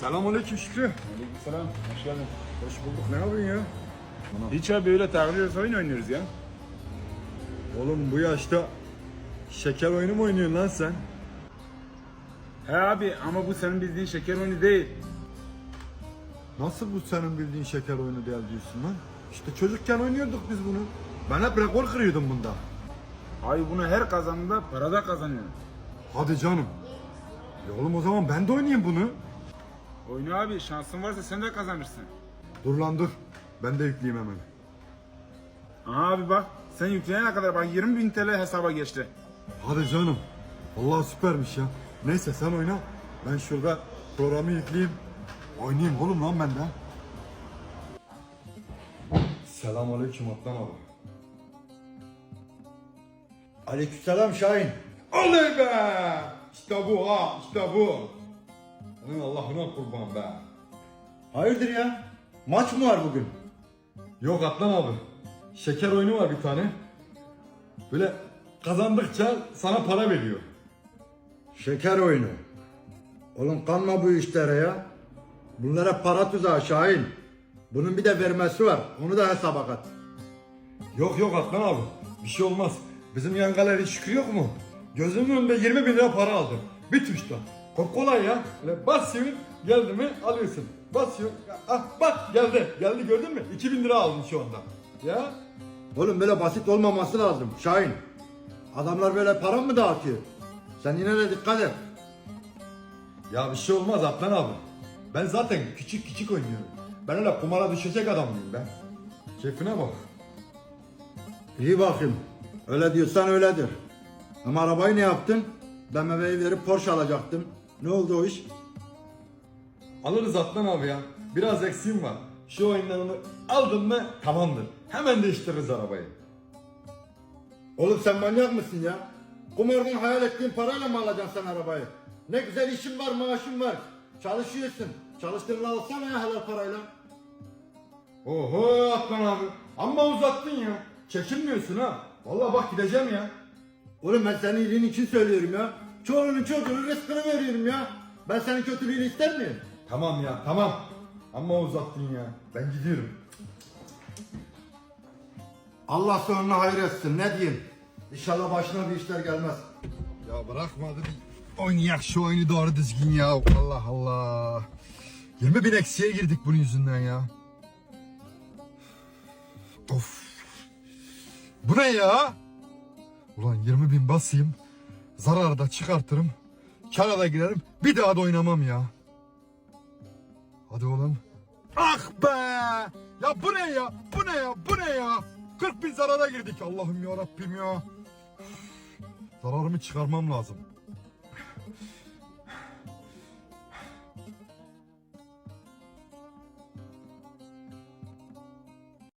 Selamünaleyküm Şükrü. Selam, hoş geldin. Hoş bulduk. Ne yapıyorsun ya? Hiç abi öyle takılıyoruz, oyun oynuyoruz ya. Oğlum bu yaşta şeker oyunu mu oynuyorsun lan sen? He abi ama bu senin bildiğin şeker oyunu değil. Nasıl bu senin bildiğin şeker oyunu değil diyorsun lan? İşte çocukken oynuyorduk biz bunu. Ben hep rekor kırıyordum bunda. Abi bunu her kazandığında parada kazanıyorsun. Hadi canım. Ya oğlum o zaman ben de oynayayım bunu. Oyunu abi şansın varsa sen de kazanırsın. Dur lan dur. Ben de yükleyeyim hemen. Aha abi bak sen yükleyene kadar bak 20 bin TL hesaba geçti. Hadi canım. Vallahi süpermiş ya. Neyse sen oyna. Ben şurada programı yükleyeyim. Oynayayım oğlum lan ben de. Selamünaleyküm Atlan abi. Aleykümselam Şahin. Oley be! İşte bu ha, işte bu. Senin Allah'ına kurban be. Hayırdır ya? Maç mı var bugün? Yok Atlan abi. Şeker oyunu var bir tane. Böyle kazandıkça sana para veriyor. Şeker oyunu. Oğlum kanma bu işlere ya. Bunlara para tuzağı Şahin. Bunun bir de vermesi var. Onu da hesaba kat. Yok yok Atlan abi. Bir şey olmaz. Bizim yan galeri Şükrü yok mu? Gözümün önünde 20 bin lira para aldım. Bir tuşta. Çok kolay ya. Böyle basıyorsun geldi mi alıyorsun. Basıyor. Ah bak geldi. Geldi gördün mü? 2000 lira aldım şu anda. Ya. Oğlum böyle basit olmaması lazım Şahin. Adamlar böyle para mı dağıtıyor? Sen yine de dikkat et. Ya bir şey olmaz Atlan abi. Ben zaten küçük küçük oynuyorum. Ben öyle kumara düşecek adam mıyım ben? Keyfine bak. İyi bakayım. Öyle diyorsan öyledir. Ama arabayı ne yaptın? BMW'yi verip Porsche alacaktım. Ne oldu o iş? Alırız Atlan abi ya. Biraz eksiğim var. Şu oyunlarını aldın mı tamamdır. Hemen değiştiririz arabayı. Oğlum sen manyak mısın ya? Kumardan hayal ettiğin parayla mı alacaksın sen arabayı? Ne güzel işin var, maaşın var. Çalışıyorsun. Çalıştığını alsana ya helal parayla. Oho Atlan abi. Amma uzattın ya. Çekinmiyorsun ha. Vallahi bak gideceğim ya. Oğlum ben senin iyiliğin için söylüyorum ya. Çoğunun çocuğunun rızkını veriyorum ya. Ben senin kötülüğünü ister miyim? Tamam ya tamam. Amma uzattın ya. Ben gidiyorum. Allah sonunu hayır etsin ne diyeyim. İnşallah başına bir işler gelmez. Ya bırakmadı bir oynayak şu oyunu doğru düzgün ya. Allah Allah. 20 bin eksiye girdik bunun yüzünden ya. Of. Bu ne ya? Ulan 20 bin basayım. Zararı da çıkartırım. Kara da girerim. Bir daha da oynamam ya. Hadi oğlum. Ah be! Ya bu ne ya? Bu ne ya? Bu ne ya? 40 bin zarara girdik. Allah'ım ya Rabbim ya. Zararımı çıkarmam lazım.